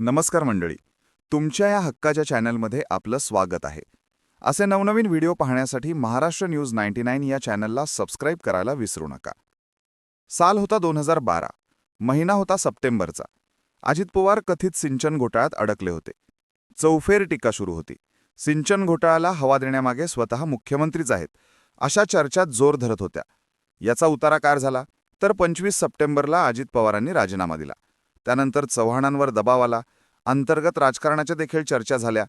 नमस्कार मंडळी. तुमच्या या हक्काच्या चॅनलमध्ये आपलं स्वागत आहे. असे नवनवीन व्हिडिओ पाहण्यासाठी महाराष्ट्र न्यूज नाईन्टी नाईन या चॅनलला सबस्क्राईब करायला विसरू नका. साल होता दोन हजार बारा. महिना होता सप्टेंबरचा. अजित पवार कथित सिंचन घोटाळ्यात अडकले होते. चौफेर टीका सुरू होती. सिंचन घोटाळ्याला हवा देण्यामागे स्वतः मुख्यमंत्रीच आहेत अशा चर्चा जोर धरत होत्या. याचा उतारा कार झाला? तर पंचवीस सप्टेंबरला अजित पवारांनी राजीनामा दिला. त्यानंतर चव्हाणांवर दबाव आला. अंतर्गत राजकारणाच्या देखील चर्चा झाल्या.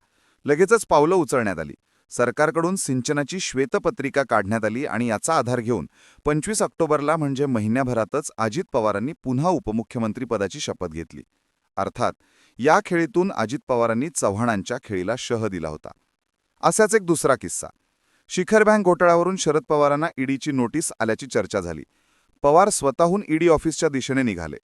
लगेचच पावलं उचलण्यात आली. सरकारकडून सिंचनाची श्वेतपत्रिका काढण्यात आली आणि याचा आधार घेऊन पंचवीस ऑक्टोबरला म्हणजे महिन्याभरातच अजित पवारांनी पुन्हा उपमुख्यमंत्रीपदाची शपथ घेतली. अर्थात या खेळीतून अजित पवारांनी चव्हाणांच्या खेळीला शह दिला होता. असाच एक दुसरा किस्सा. शिखर बँक घोटाळ्यावरून शरद पवारांना ईडीची नोटीस आल्याची चर्चा झाली. पवार स्वतःहून ईडी ऑफिसच्या दिशेने निघाले.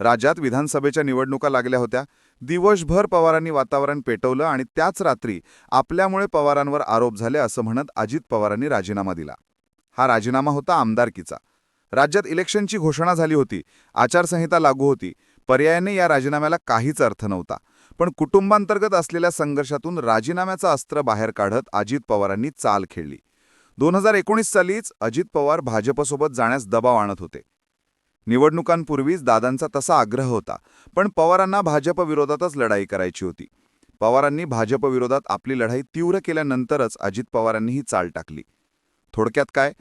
राज्यात विधानसभेच्या निवडणुका लागल्या होत्या. दिवसभर पवारांनी वातावरण पेटवलं आणि त्याच रात्री आपल्यामुळे पवारांवर आरोप झाले असं म्हणत अजित पवारांनी राजीनामा दिला. हा राजीनामा होता आमदारकीचा. राज्यात इलेक्शनची घोषणा झाली होती. आचारसंहिता लागू होती. पर्यायाने या राजीनाम्याला काहीच अर्थ नव्हता. पण कुटुंबांतर्गत असलेल्या संघर्षातून राजीनाम्याचं अस्त्र बाहेर काढत अजित पवारांनी चाल खेळली. दोन हजार एकोणीस सालीच अजित पवार भाजपसोबत जाण्यास दबाव आणत होते. निवडणुकांपूर्वीच दादांचा तसा आग्रह होता पण पवारांना भाजपविरोधातच लढाई करायची होती. पवारांनी भाजपविरोधात आपली लढाई तीव्र केल्यानंतरच अजित पवारांनी ही चाल टाकली. थोडक्यात काय?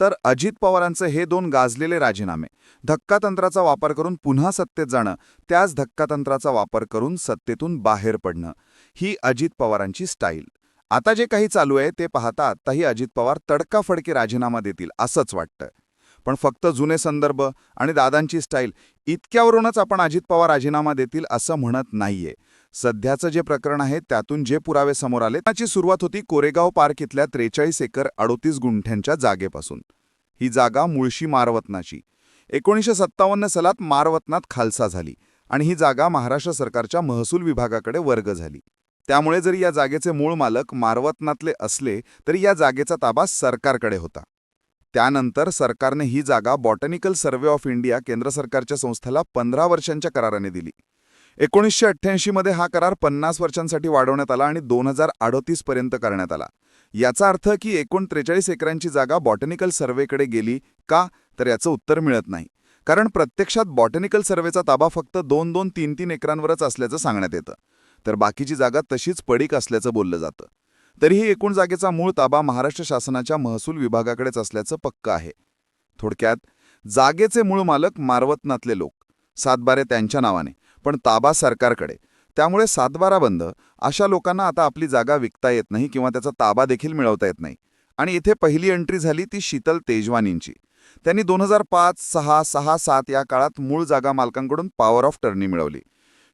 तर अजित पवारांचे हे दोन गाजलेले राजीनामे धक्कातंत्राचा वापर करून पुन्हा सत्तेत जाणं त्याच धक्कातंत्राचा वापर करून सत्तेतून बाहेर पडणं ही अजित पवारांची स्टाईल. आता जे काही चालू आहे ते पाहता आत्ताही अजित पवार तडकाफडकी राजीनामा देतील असंच वाटतं. पण फक्त जुने संदर्भ आणि दादांची स्टाईल इतक्यावरूनच आपण अजित पवार राजीनामा देतील असं म्हणत नाहीये. सध्याचं जे प्रकरण आहे त्यातून जे पुरावे समोर आले त्याची सुरुवात होती कोरेगाव पार्क इथल्या त्रेचाळीस एकर अडोतीस गुंठ्यांच्या जागेपासून. ही जागा मुळशी मारवतनाची. एकोणीसशे सत्तावन्न सालात मारवतनात खालसा झाली आणि ही जागा महाराष्ट्र सरकारच्या महसूल विभागाकडे वर्ग झाली. त्यामुळे जरी या जागेचे मूळ मालक मारवतनातले असले तरी या जागेचा ताबा सरकारकडे होता. त्यानंतर सरकारने ही जागा बॉटनिकल सर्व्हे ऑफ इंडिया केंद्र सरकारच्या संस्थेला पंधरा वर्षांच्या कराराने दिली. एकोणीसशे अठ्ठ्याऐंशीमध्ये हा करार पन्नास वर्षांसाठी वाढवण्यात आला आणि दोन हजार अडोतीस पर्यंत करण्यात आला. याचा अर्थ की एकूण त्रेचाळीस एकरांची जागा बॉटनिकल सर्व्हेकडे गेली का तर याचं उत्तर मिळत नाही. कारण प्रत्यक्षात बॉटनिकल सर्व्हेचा ताबा फक्त दोन दोन तीन तीन एकरांवरच असल्याचं सांगण्यात येतं. तर बाकीची जागा तशीच पडीक असल्याचं बोललं जातं. तरीही एकूण जागेचा मूळ ताबा महाराष्ट्र शासनाच्या महसूल विभागाकडेच असल्याचं पक्क आहे. थोडक्यात जागेचे मूळ मालक मारवतनातले लोक. सातबारे त्यांच्या नावाने पण ताबा सरकारकडे. त्यामुळे सातबारा बंद अशा लोकांना आता आपली जागा विकता येत नाही किंवा त्याचा ताबा देखील मिळवता येत नाही. आणि इथे पहिली एंट्री झाली ती शीतल तेजवानींची. त्यांनी दोन हजार पाच सहा सहा सात या काळात मूळ जागा मालकांकडून पॉवर ऑफ टर्नी मिळवली.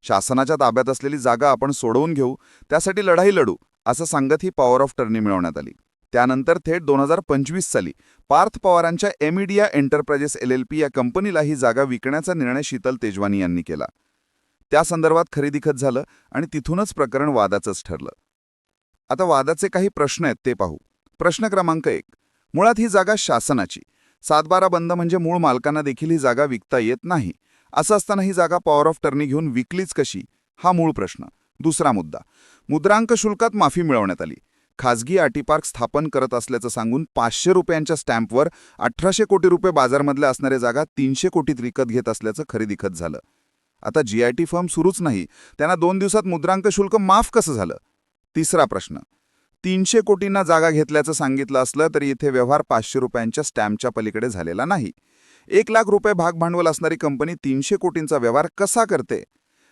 शासनाच्या ताब्यात असलेली जागा आपण सोडवून घेऊ त्यासाठी लढाई लढू असं सांगत ही पॉवर ऑफ टर्नी मिळवण्यात आली. त्यानंतर थेट दोन हजार पंचवीस साली पार्थ पवारांच्या Amedia Enterprises L L P या कंपनीला ही जागा विकण्याचा निर्णय शीतल तेजवानी यांनी केला. त्या संदर्भात खरेदीखत झालं आणि तिथूनच प्रकरण वादाचंच ठरलं. आता वादाचे काही प्रश्न आहेत ते पाहू. प्रश्न क्रमांक एक. मुळात ही जागा शासनाची. सातबारा बंद म्हणजे मूळ मालकांना देखील ही जागा विकता येत नाही. असं असताना ही जागा पॉवर ऑफ टर्नी घेऊन विकलीच कशी? हा मूळ प्रश्न. दुसरा मुद्दा. मुद्रांक शुल्कात माफी मिळवण्यात आली. खासगी आटी पार्क स्थापन करत असल्याचं सांगून पाचशे रुपयांच्या स्टॅम्पवर अठराशे कोटी रुपये बाजारमधल्या असणाऱ्या जागा तीनशे कोटीत विकत घेत असल्याचं खरेदी खत झालं. आता जी आय टी फर्म सुरूच नाही. त्यांना दोन दिवसात मुद्रांक शुल्क माफ कसं झालं? तिसरा प्रश्न. तीनशे कोटींना जागा घेतल्याचं सांगितलं असलं तरी इथे व्यवहार पाचशे रुपयांच्या स्टॅम्पच्या पलीकडे झालेला नाही. एक लाख रुपये भागभांडवल असणारी कंपनी तीनशे कोटींचा व्यवहार कसा करते?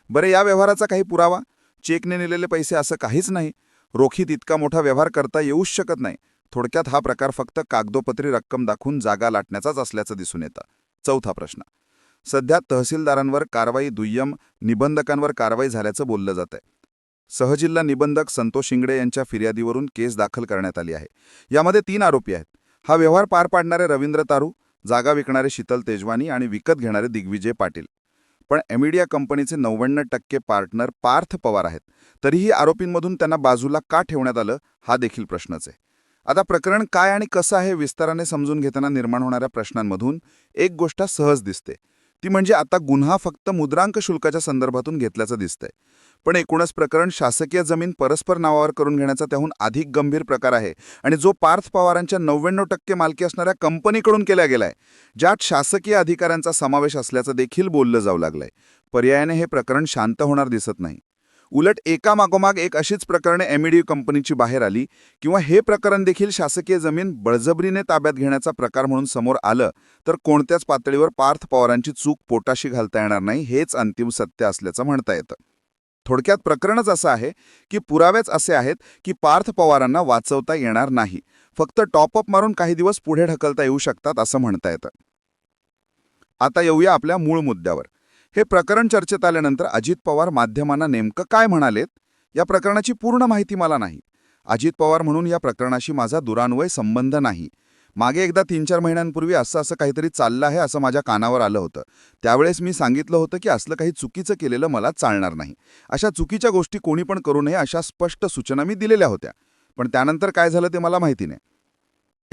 बरं या व्यवहाराचा काही पुरावा? चेकने नेलेले पैसे असं काहीच नाही. रोखीत इतका मोठा व्यवहार करता येऊच शकत नाही. थोडक्यात हा प्रकार फक्त कागदोपत्री रक्कम दाखवून जागा लाटण्याचाच असल्याचं दिसून येतं. चौथा प्रश्न. सध्या तहसीलदारांवर कारवाई दुय्यम निबंधकांवर कारवाई झाल्याचं बोललं जात आहे सहजिल्हा निबंधक संतोष शिंगडे यांच्या फिर्यादीवरून केस दाखल करण्यात आली आहे. यामध्ये तीन आरोपी आहेत. हा व्यवहार पार पाडणारे रवींद्र तारू जागा विकणारे शीतल तेजवानी आणि विकत घेणारे दिग्विजय पाटील. पण एमिडिया कंपनीचे नव्याण्णव टक्के पार्टनर पार्थ पवार आहेत. तरीही आरोपींमधून त्यांना बाजूला का ठेवण्यात आलं हा देखील प्रश्नच आहे. आता प्रकरण काय आणि कसं आहे विस्ताराने समजून घेताना निर्माण होणाऱ्या प्रश्नांमधून एक गोष्ट सहज दिसते. ती म्हणजे आता गुन्हा फक्त मुद्रांक शुल्काच्या संदर्भातून घेतल्याचं दिसतंय. पण एकूणच प्रकरण शासकीय जमीन परस्पर नावावर करून घेण्याचा त्याहून अधिक गंभीर प्रकार आहे आणि जो पार्थ पवारांच्या नव्याण्णव टक्के मालकी असणाऱ्या कंपनीकडून केला गेलाय ज्यात शासकीय अधिकाऱ्यांचा समावेश असल्याचं देखील बोललं जाऊ लागलंय. पर्यायाने हे प्रकरण शांत होणार दिसत नाही. उलट एकामागोमाग एक अशीच प्रकरणे एमईडीयू कंपनीची बाहेर आली किंवा हे प्रकरण देखील शासकीय जमीन बळजबरीने ताब्यात घेण्याचा प्रकार म्हणून समोर आलं तर कोणत्याच पातळीवर पार्थ पवारांची चूक पोटाशी घालता येणार नाही हेच अंतिम सत्य असल्याचं म्हणता येतं. थोडक्यात प्रकरणच असं आहे की पुरावेच असे आहेत की पार्थ पवारांना वाचवता येणार नाही. फक्त टॉपअप मारून काही दिवस पुढे ढकलता येऊ शकतात असं म्हणता येतं. आता येऊया आपल्या मूळ मुद्द्यावर. हे प्रकरण चर्चेत आल्यानंतर अजित पवार माध्यमांना नेमकं काय म्हणालेत या प्रकरणाची पूर्ण माहिती मला नाही. अजित पवार म्हणून या प्रकरणाशी माझा दुरान्वय संबंध नाही. मागे एकदा तीन चार महिन्यांपूर्वी असं असं काहीतरी चाललं आहे असं माझ्या कानावर आलं होतं. त्यावेळेस मी सांगितलं होतं की असलं काही चुकीचं केलेलं मला चालणार नाही. अशा चुकीच्या गोष्टी कोणी पण करू नये अशा स्पष्ट सूचना मी दिलेल्या होत्या. पण त्यानंतर काय झालं ते मला माहिती नाही.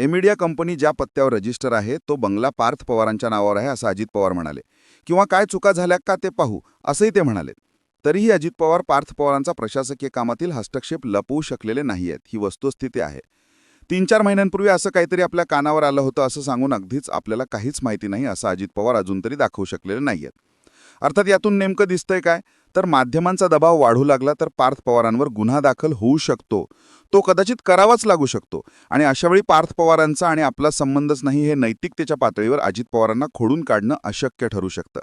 एमिडिया कंपनी ज्या पत्त्यावर रजिस्टर आहे तो बंगला पार्थ पवारांच्या नावावर आहे असं अजित पवार म्हणाले. किंवा काय चुका झाल्या का ते पाहू असंही ते म्हणाले. तरीही अजित पवार पार्थ पवारांचा प्रशासकीय कामातील हस्तक्षेप लपवू शकलेले नाही आहेत ही वस्तुस्थिती आहे. तीन चार महिन्यांपूर्वी असं काहीतरी आपल्या कानावर आलं होतं असं सांगून अगदीच आपल्याला काहीच माहिती नाही असं अजित पवार अजून तरी दाखवू शकलेले नाही आहेत. अर्थात यातून नेमकं दिसतंय काय? तर माध्यमांचा दबाव वाढू लागला तर पार्थ पवारांवर गुन्हा दाखल होऊ शकतो. तो कदाचित करावाच लागू शकतो. आणि अशावेळी पार्थ पवारांचा आणि आपला संबंधच नाही हे नैतिकतेच्या पातळीवर अजित पवारांना खोडून काढणं अशक्य ठरू शकतं.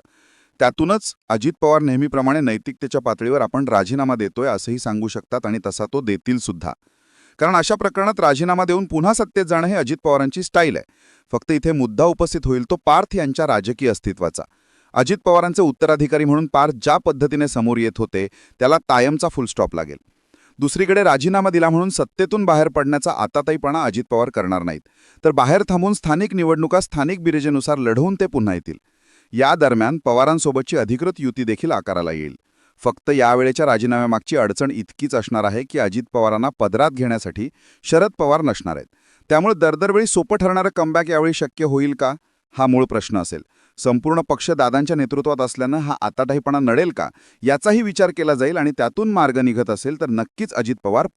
त्यातूनच अजित पवार नेहमीप्रमाणे नैतिकतेच्या पातळीवर आपण राजीनामा देतोय असंही सांगू शकतात आणि तसा तो देतील सुद्धा. कारण अशा प्रकरणात राजीनामा देऊन पुन्हा सत्तेत जाणं हे अजित पवारांची स्टाईल आहे. फक्त इथे मुद्दा उपस्थित होईल तो पार्थ यांच्या राजकीय अस्तित्वाचा. अजित पवारांचे उत्तराधिकारी म्हणून पार ज्या पद्धतीने समोर येत होते त्याला कायमचा फुलस्टॉप लागेल. दुसरीकडे राजीनामा दिला म्हणून सत्तेतून बाहेर पडण्याचा आताताईपणा अजित पवार करणार नाहीत. तर बाहेर थांबून स्थानिक निवडणुका स्थानिक बिरेजेनुसार लढवून ते पुन्हा येतील. या दरम्यान पवारांसोबतची अधिकृत युती देखील आकाराला येईल. फक्त यावेळेच्या राजीनाम्यामागची अडचण इतकीच असणार आहे की अजित पवारांना पदरात घेण्यासाठी शरद पवार नसणार आहेत. त्यामुळे दरदरवेळी सोपं ठरणारं कमबॅक यावेळी शक्य होईल का? हा मूळ प्रश्न असेल. संपूर्ण पक्ष दादांच्या नेतृत्वात असल्यानं हा आताटाहीपणा नडेल का? याचाही विचार केला जाईल आणि त्यातून मार्ग निघत असेल तर नक्कीच अजित पवार